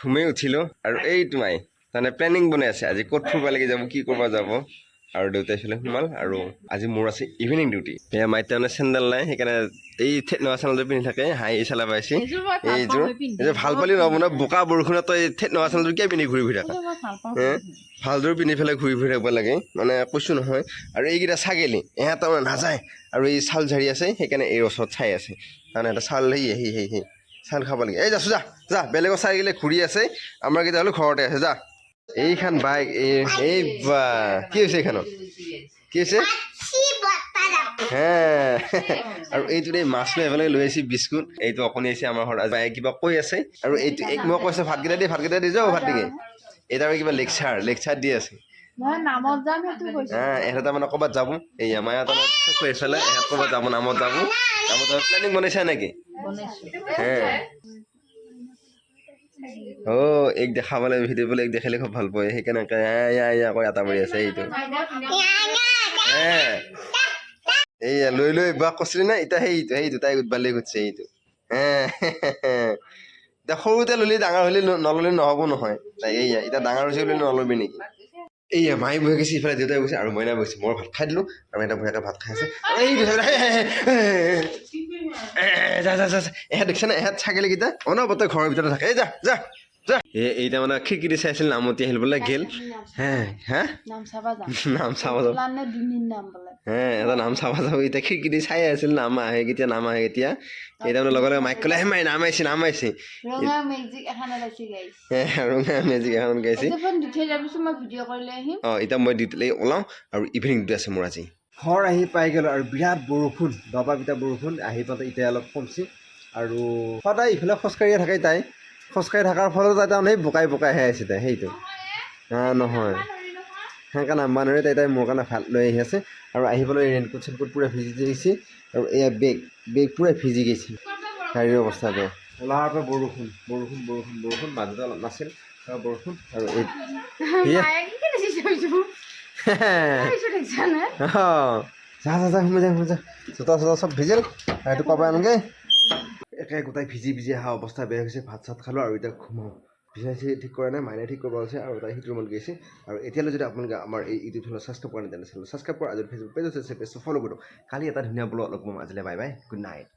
ঘুমেই উঠিলোঁ। আৰু এইটো মাই তাৰমানে প্লেনিং বনাই আছে। আজি ক'ত ফুৰিব লাগি যাব কি কৰিব যাব? আৰু দেউতাই এইফালে সোমাল আৰু আজি মোৰ আছে ইভিনিং ডিউটি এয়া মাইত তাৰমানে চেণ্ডেল নাই সেইকাৰণে এই ঠেট নোহোৱা চেণ্ডেলযোৰ পিন্ধি থাকে। হাঁহি চালা পাইছি। এইযোৰ ভালো এইযোৰ ভালো পালি নহ'ব নহয় বোকা বৰষুণত তই ঠেট নোহোৱা চেণ্ডেলযোৰ কিয় পিন্ধি ঘূৰি ফুৰি থাকা মই? ভালযোৰ পিন্ধি। পেলাই ঘূৰি ফুৰি থাকিব লাগে। মানে কৈছোঁ নহয়। আৰু এইকেইটা ছাগলী এহেঁত তাৰমানে নাযায়। আৰু এই চাল ঝাৰি আছে সেইকাৰণে এই ওচৰত চাই আছে। তাৰমানে এটা চাল সেই সেই সেই চাল খাব লাগে। এই যাছোঁ যা যা, বেলেগৰ চাই গ'লে ঘূৰি আছে, আমাৰ কেইটা হ'লেও ঘৰতে আছে, যা। এইখন বাইক, এই বা কি হৈছে এইখনত? কি হৈছে? আৰু এইটোত এই মাছ লৈ এফালে লৈ আহিছে বিস্কুট। এইটো অকণি আহিছে আমাৰ ঘৰত বায়ে কিবা কৈ আছে। আৰু এইটো, এই, মই কৈছোঁ, ভাতকেইটা দি ভাতকেইটা দি যাওঁ ভাত দিকে এইটো আৰু কিবা লেকচাৰ লেকচাৰ দি আছে। নহয় নামত যাম সেইটো কৈছো। হা এহেঁতে তাৰমানে ক'ৰবাত যাব। এই আমাৰ ইয়াত তাৰমানে এইফালে এহেঁত ক'ৰবাত যাব নামত যাব। নামত যাব। প্লেনিং বনাইছা নেকি? বনাইছো। হে। অ' এক দেখাবলৈ ভিডিঅ' বোলে এক দেখিলে খুব ভাল পায়। সেইকাৰণে একে এয়া এয়া এয়া কৈ আটা মাৰি আছে এইটো। হে। এইয়া লৈ লৈ বাক কৈছিলি না এতিয়া সেইটো সেইটো তাই এইটো হে এতিয়া সৰুতে ল'লি ডাঙৰ হ'লে নল'লে নহ'ব নহয়। তাই এইয়া এতিয়া ডাঙৰ হৈছে বুলি নল'বি নেকি? এইয়া মায়ে বহি গৈছে, ইফালে দেউতাই গৈছে আৰু মইনা বহিছে, মই ভাত খাই দিলোঁ, আৰু এটা বঢ়িয়াকৈ ভাত খাই আছে। এই যা যা যা। এহেঁত দেখিছেনে? এহেঁত ছাগলীকেইটা অনবতে ঘৰৰ ভিতৰতে থাকে। এই যা যা। এই এইটা মানে খিৰিকী দি চাইছিল নামতি আহিল বোলে গেল। নাম চাবা যাব হে? এটা নাম চাব যাব এতিয়া খিৰিকী দি চাই আছিল নাম আহে কেতিয়া নাম আহে কেতিয়া। এতিয়া মানে লগে লগে মাইক ক'লে মাই নাম আহিছে নাম আহিছে। ৰঙা মেজিক এখন গাইছ। অঁ এতিয়া মই ডিউটিলৈ ওলাওঁ আৰু ইভিনিং ডিউটি আছে মোৰ আজি। ঘৰ আহি পাই গ'লোঁ আৰু বিৰাট বৰষুণ দবা পিটা বৰষুণ আহি পাওঁতে এতিয়া অলপ কমছি। আৰু সদায় ইফালে খোজকাঢ়িয়ে থাকে তাই। খোজকাঢ়ি থকাৰ ফলত তাই তাৰমানে সেই বোকাই বোকাইহে আছে তাই সেইটো। হা নহয়। সেইকাৰণে মানুহে তাই তাই মোৰ কাৰণে ভাত লৈ আহি আছে আৰু আহি পেলাই ৰেইনকোট চেনকোট পূৰা ভিজি গৈছে আৰু এয়া বেগ বেগ পূৰা ভিজি গৈছে। গাড়ীৰ অৱস্থা বেয়া। ওলাৰ পৰা বৰষুণ বৰষুণ বৰষুণ বৰষুণ মাজতে অলপ নাছিল আৰু বৰষুণ আৰু এই যা যা যা সোমাই যা সোমাই যা। জোতা চোতা চব ভিজিল এইটো পাবা আনোগৈ। একে গোটাই ভিজি ভিজি অহা অৱস্থা বেয়া হৈছে, ভাত চাত খালোঁ আৰু এতিয়া ঘুমাওঁ। ভিজাইছে ঠিক কৰা নাই, মাইনাই ঠিক কৰিব আছে আৰু তাই সিটো ৰুমত গৈছে আৰু এতিয়ালৈ যদি আপোনালোকে আমাৰ এই ইউটিউব চেনেল ছাবস্ক্ৰাইব কৰা নাই তেনেহ'লে ছাবস্ক্ৰাইব কৰা আজি ফেচবুক পেজ আছে পেজটো ফ'ল' কৰোঁ কালি এটা ধুনীয়া ব্লগ লগ পাম আজিলৈ, বাই বাই গুড নাইট